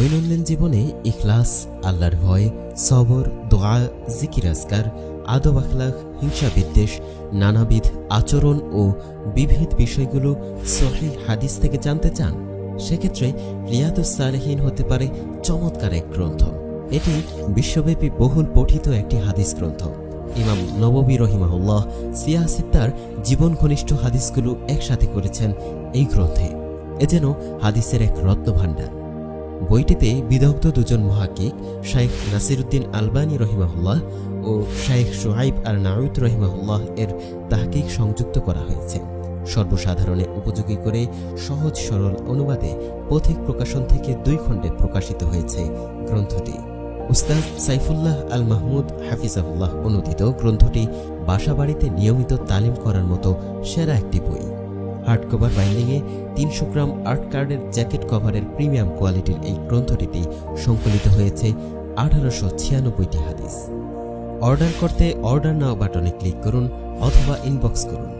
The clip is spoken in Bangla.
দৈনন্দিন জীবনে ইখলাস, আল্লাহর ভয়, সবর, দোয়া, জিকির আসকার আদব আখলাখ, হিংসা বিদ্বেষ, নানাবিধ আচরণ ও বিবিধ বিষয়গুলো সহিহ হাদিস থেকে জানতে চান, সেক্ষেত্রে রিয়াদুস সালেহীন হতে পারে চমৎকার এক গ্রন্থ। এটি বিশ্বব্যাপী বহুল পঠিত একটি হাদিস গ্রন্থ। ইমাম নববী রহিমাহুল্লাহ সিয়াসিত্তার জীবন ঘনিষ্ঠ হাদিসগুলো একসাথে করেছেন এই গ্রন্থে। এ যেন হাদিসের এক রত্নভাণ্ডার। বইটিতে বিদগ্ধ দুজন মহাকিক, শাইখ নাসিরুদ্দিন আলবানী রহিমাহুল্লাহ ও শাইখ সোহাইব আর নাউদ রহিমাহুল্লাহ এর তাহকিক সংযুক্ত করা হয়েছে। সর্বসাধারণে উপযোগী করে সহজ সরল অনুবাদে পথিক প্রকাশন থেকে দুই খণ্ডে প্রকাশিত হয়েছে গ্রন্থটি। উস্তাদ সাইফুল্লাহ আল মাহমুদ হাফিজাহুল্লাহ অনুদিত গ্রন্থটি বাসাবাড়িতে নিয়মিত তালিম করার মতো সেরা একটি বই। হার্ড কভার বাইন্ডিংয়ে তিনশো গ্রাম আর্ট কার্ডের জ্যাকেট কভারের প্রিমিয়াম কোয়ালিটির এই গ্রন্থটিতে সংকলিত হয়েছে আঠারোশো ছিয়ানব্বইটি হাদিস। অর্ডার করতে অর্ডার নাও বাটনে ক্লিক করুন অথবা ইনবক্স করুন।